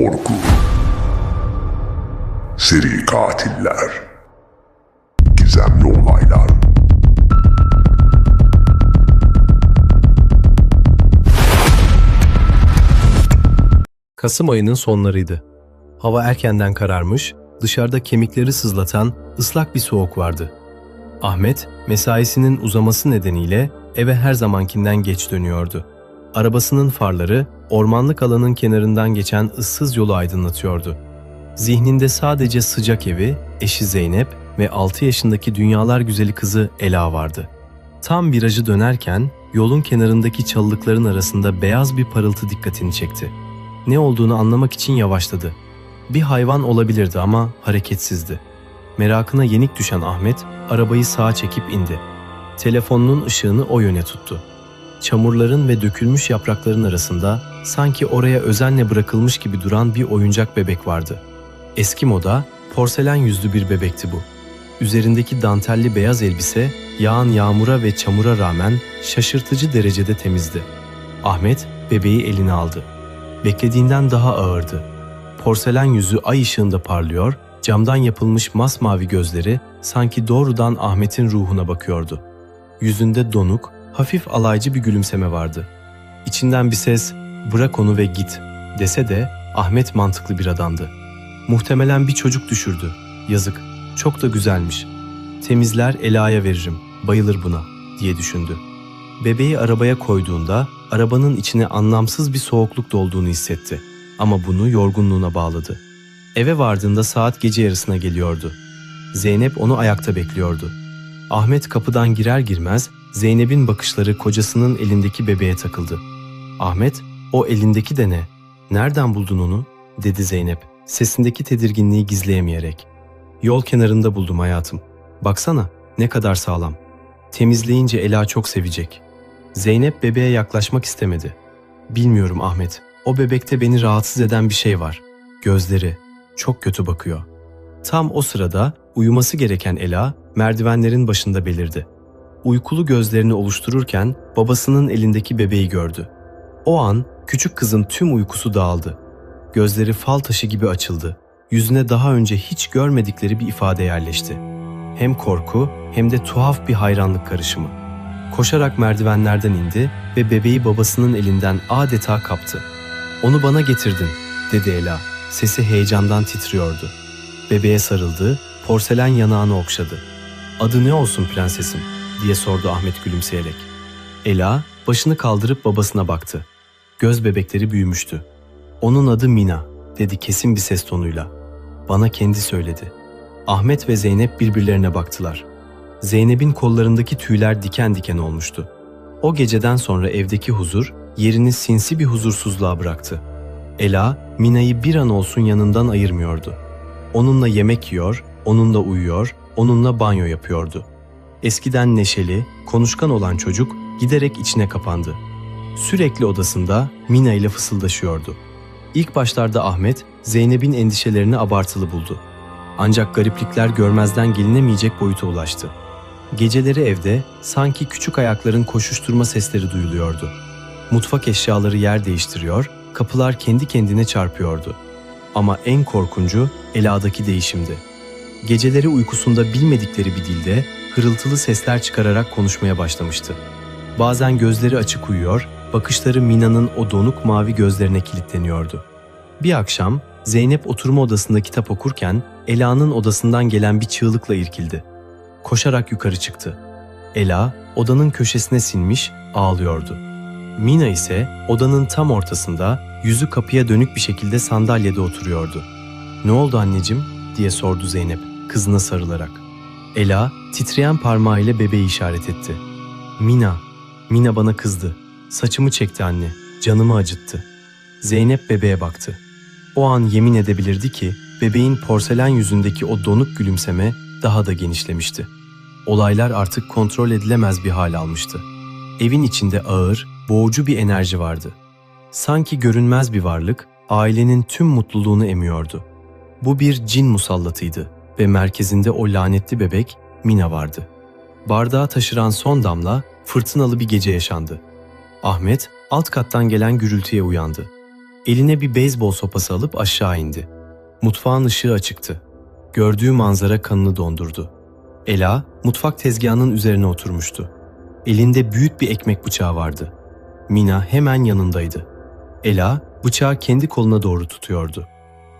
korku, seri katiller, gizemli olaylar, Kasım ayının sonlarıydı. Hava erkenden kararmış, dışarıda kemikleri sızlatan ıslak bir soğuk vardı. Ahmet, mesaisinin uzaması nedeniyle eve her zamankinden geç dönüyordu. Arabasının farları ormanlık alanın kenarından geçen ıssız yolu aydınlatıyordu. Zihninde sadece sıcak evi, eşi Zeynep ve 6 yaşındaki dünyalar güzeli kızı Ela vardı. Tam virajı dönerken yolun kenarındaki çalılıkların arasında beyaz bir parıltı dikkatini çekti. Ne olduğunu anlamak için yavaşladı. Bir hayvan olabilirdi ama hareketsizdi. Merakına yenik düşen Ahmet arabayı sağa çekip indi. Telefonunun ışığını o yöne tuttu. Çamurların ve dökülmüş yaprakların arasında sanki oraya özenle bırakılmış gibi duran bir oyuncak bebek vardı. Eski moda, porselen yüzlü bir bebekti bu. Üzerindeki dantelli beyaz elbise yağan yağmura ve çamura rağmen şaşırtıcı derecede temizdi. Ahmet bebeği eline aldı. Beklediğinden daha ağırdı. Porselen yüzü ay ışığında parlıyor, camdan yapılmış masmavi gözleri sanki doğrudan Ahmet'in ruhuna bakıyordu. Yüzünde donuk, hafif alaycı bir gülümseme vardı. İçinden bir ses "Bırak onu ve git." dese de Ahmet mantıklı bir adamdı. Muhtemelen bir çocuk düşürdü. Yazık. Çok da güzelmiş. Temizler Ela'ya veririm. Bayılır buna diye düşündü. Bebeği arabaya koyduğunda arabanın içine anlamsız bir soğukluk dolduğunu hissetti. Ama bunu yorgunluğuna bağladı. Eve vardığında saat gece yarısına geliyordu. Zeynep onu ayakta bekliyordu. Ahmet kapıdan girer girmez Zeynep'in bakışları kocasının elindeki bebeğe takıldı. Ahmet, o elindeki de ne? Nereden buldun onu? dedi Zeynep, sesindeki tedirginliği gizleyemeyerek. Yol kenarında buldum hayatım. Baksana, ne kadar sağlam. Temizleyince Ela çok sevecek. Zeynep bebeğe yaklaşmak istemedi. Bilmiyorum Ahmet, o bebekte beni rahatsız eden bir şey var. Gözleri, çok kötü bakıyor. Tam o sırada uyuması gereken Ela merdivenlerin başında belirdi. Uykulu gözlerini oluştururken babasının elindeki bebeği gördü. O an küçük kızın tüm uykusu dağıldı. Gözleri fal taşı gibi açıldı. Yüzüne daha önce hiç görmedikleri bir ifade yerleşti. Hem korku hem de tuhaf bir hayranlık karışımı. Koşarak merdivenlerden indi ve bebeği babasının elinden adeta kaptı. "Onu bana getirdin." dedi Ela. Sesi heyecandan titriyordu. Bebeğe sarıldı, porselen yanağını okşadı. "Adı ne olsun prensesim?" Diye sordu Ahmet gülümseyerek. Ela başını kaldırıp babasına baktı. Göz bebekleri büyümüştü. Onun adı Mina, dedi kesin bir ses tonuyla. Bana kendi söyledi. Ahmet ve Zeynep birbirlerine baktılar. Zeynep'in kollarındaki tüyler diken diken olmuştu. O geceden sonra evdeki huzur yerini sinsi bir huzursuzluğa bıraktı. Ela, Mina'yı bir an olsun yanından ayırmıyordu. Onunla yemek yiyor, onunla uyuyor, onunla banyo yapıyordu. Eskiden neşeli, konuşkan olan çocuk giderek içine kapandı. Sürekli odasında Mina ile fısıldaşıyordu. İlk başlarda Ahmet, Zeynep'in endişelerini abartılı buldu. Ancak gariplikler görmezden gelinemeyecek boyuta ulaştı. Geceleri evde sanki küçük ayakların koşuşturma sesleri duyuluyordu. Mutfak eşyaları yer değiştiriyor, kapılar kendi kendine çarpıyordu. Ama en korkuncu Ela'daki değişimdi. Geceleri uykusunda bilmedikleri bir dilde hırıltılı sesler çıkararak konuşmaya başlamıştı. Bazen gözleri açık uyuyor, bakışları Mina'nın o donuk mavi gözlerine kilitleniyordu. Bir akşam Zeynep oturma odasında kitap okurken Ela'nın odasından gelen bir çığlıkla irkildi. Koşarak yukarı çıktı. Ela odanın köşesine sinmiş ağlıyordu. Mina ise odanın tam ortasında yüzü kapıya dönük bir şekilde sandalyede oturuyordu. "Ne oldu anneciğim?" diye sordu Zeynep kızına sarılarak. Ela titreyen parmağıyla bebeği işaret etti. "Mina, Mina bana kızdı. Saçımı çekti anne, canımı acıttı." Zeynep bebeğe baktı. O an yemin edebilirdi ki bebeğin porselen yüzündeki o donuk gülümseme daha da genişlemişti. Olaylar artık kontrol edilemez bir hal almıştı. Evin içinde ağır, boğucu bir enerji vardı. Sanki görünmez bir varlık ailenin tüm mutluluğunu emiyordu. Bu bir cin musallatıydı ve merkezinde o lanetli bebek Mina vardı. Bardağı taşıran son damla fırtınalı bir gece yaşandı. Ahmet alt kattan gelen gürültüye uyandı. Eline bir beyzbol sopası alıp aşağı indi. Mutfağın ışığı açıktı. Gördüğü manzara kanını dondurdu. Ela, mutfak tezgahının üzerine oturmuştu. Elinde büyük bir ekmek bıçağı vardı. Mina hemen yanındaydı. Ela, bıçağı kendi koluna doğru tutuyordu.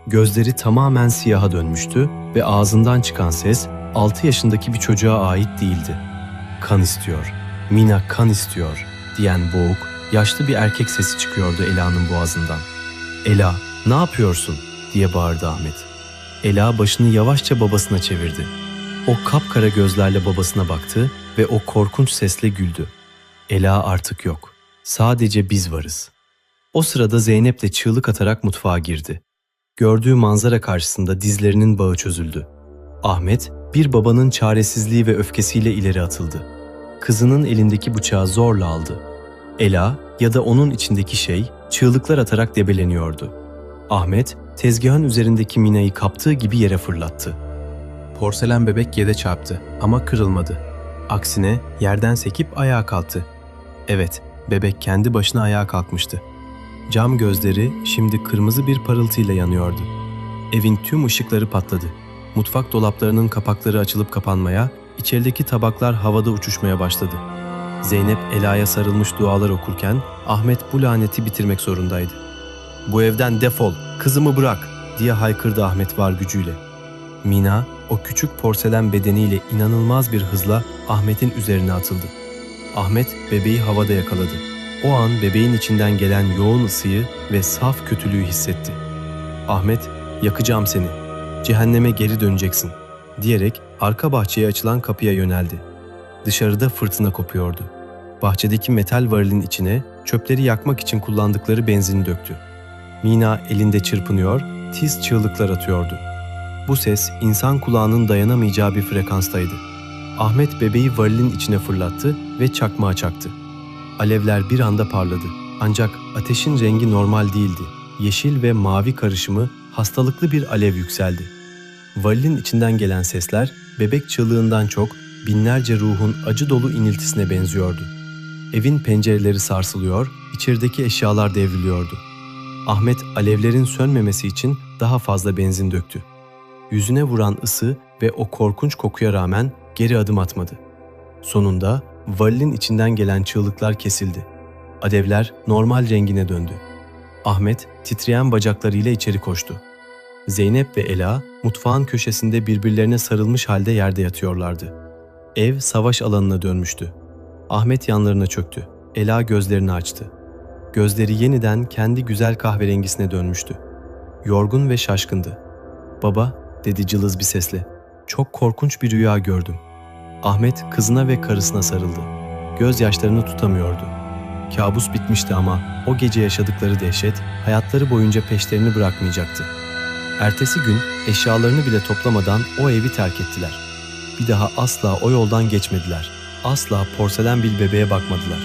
Gözleri tamamen siyaha dönmüştü ve ağzından çıkan ses 6 yaşındaki bir çocuğa ait değildi. Kan istiyor, Mina kan istiyor diyen boğuk, yaşlı bir erkek sesi çıkıyordu Ela'nın boğazından. Ela, ne yapıyorsun? diye bağırdı Ahmet. Ela başını yavaşça babasına çevirdi. O kapkara gözlerle babasına baktı ve o korkunç sesle güldü. Ela artık yok. Sadece biz varız. O sırada Zeynep de çığlık atarak mutfağa girdi. Gördüğü manzara karşısında dizlerinin bağı çözüldü. Ahmet, bir babanın çaresizliği ve öfkesiyle ileri atıldı. Kızının elindeki bıçağı zorla aldı. Ela ya da onun içindeki şey çığlıklar atarak debeleniyordu. Ahmet, tezgahın üzerindeki minayı kaptığı gibi yere fırlattı. Porselen bebek yere çarptı ama kırılmadı. Aksine yerden sekip ayağa kalktı. Evet, bebek kendi başına ayağa kalkmıştı. Cam gözleri şimdi kırmızı bir parıltıyla yanıyordu. Evin tüm ışıkları patladı. Mutfak dolaplarının kapakları açılıp kapanmaya, içerideki tabaklar havada uçuşmaya başladı. Zeynep Ela'ya sarılmış dualar okurken Ahmet bu laneti bitirmek zorundaydı. Bu evden defol, kızımı bırak diye haykırdı Ahmet var gücüyle. Mina o küçük porselen bedeniyle inanılmaz bir hızla Ahmet'in üzerine atıldı. Ahmet bebeği havada yakaladı. O an bebeğin içinden gelen yoğun ısıyı ve saf kötülüğü hissetti. Ahmet, yakacağım seni, cehenneme geri döneceksin diyerek arka bahçeye açılan kapıya yöneldi. Dışarıda fırtına kopuyordu. Bahçedeki metal varilin içine çöpleri yakmak için kullandıkları benzini döktü. Mina elinde çırpınıyor, tiz çığlıklar atıyordu. Bu ses insan kulağının dayanamayacağı bir frekanstaydı. Ahmet bebeği varilin içine fırlattı ve çakmağa çaktı. Alevler bir anda parladı. Ancak ateşin rengi normal değildi. Yeşil ve mavi karışımı hastalıklı bir alev yükseldi. Varilin içinden gelen sesler bebek çığlığından çok binlerce ruhun acı dolu iniltisine benziyordu. Evin pencereleri sarsılıyor, içerideki eşyalar devriliyordu. Ahmet alevlerin sönmemesi için daha fazla benzin döktü. Yüzüne vuran ısı ve o korkunç kokuya rağmen geri adım atmadı. Sonunda varilin içinden gelen çığlıklar kesildi. Alevler normal rengine döndü. Ahmet titreyen bacaklarıyla içeri koştu. Zeynep ve Ela mutfağın köşesinde birbirlerine sarılmış halde yerde yatıyorlardı. Ev savaş alanına dönmüştü. Ahmet yanlarına çöktü. Ela gözlerini açtı. Gözleri yeniden kendi güzel kahverengisine dönmüştü. Yorgun ve şaşkındı. "Baba," dedi cılız bir sesle. "Çok korkunç bir rüya gördüm." Ahmet kızına ve karısına sarıldı. Gözyaşlarını tutamıyordu. Kabus bitmişti ama o gece yaşadıkları dehşet hayatları boyunca peşlerini bırakmayacaktı. Ertesi gün eşyalarını bile toplamadan o evi terk ettiler. Bir daha asla o yoldan geçmediler. Asla porselen bir bebeğe bakmadılar.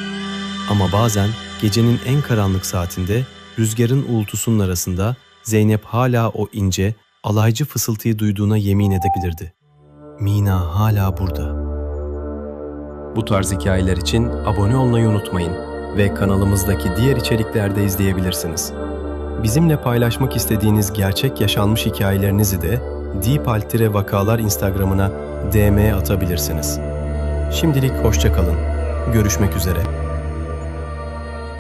Ama bazen gecenin en karanlık saatinde rüzgarın uğultusunun arasında Zeynep hala o ince, alaycı fısıltıyı duyduğuna yemin edebilirdi. Mina hala burada. Bu tarz hikayeler için abone olmayı unutmayın ve kanalımızdaki diğer içeriklerde izleyebilirsiniz. Bizimle paylaşmak istediğiniz gerçek yaşanmış hikayelerinizi de Deep Altire Vakalar Instagram'ına DM atabilirsiniz. Şimdilik hoşça kalın. Görüşmek üzere.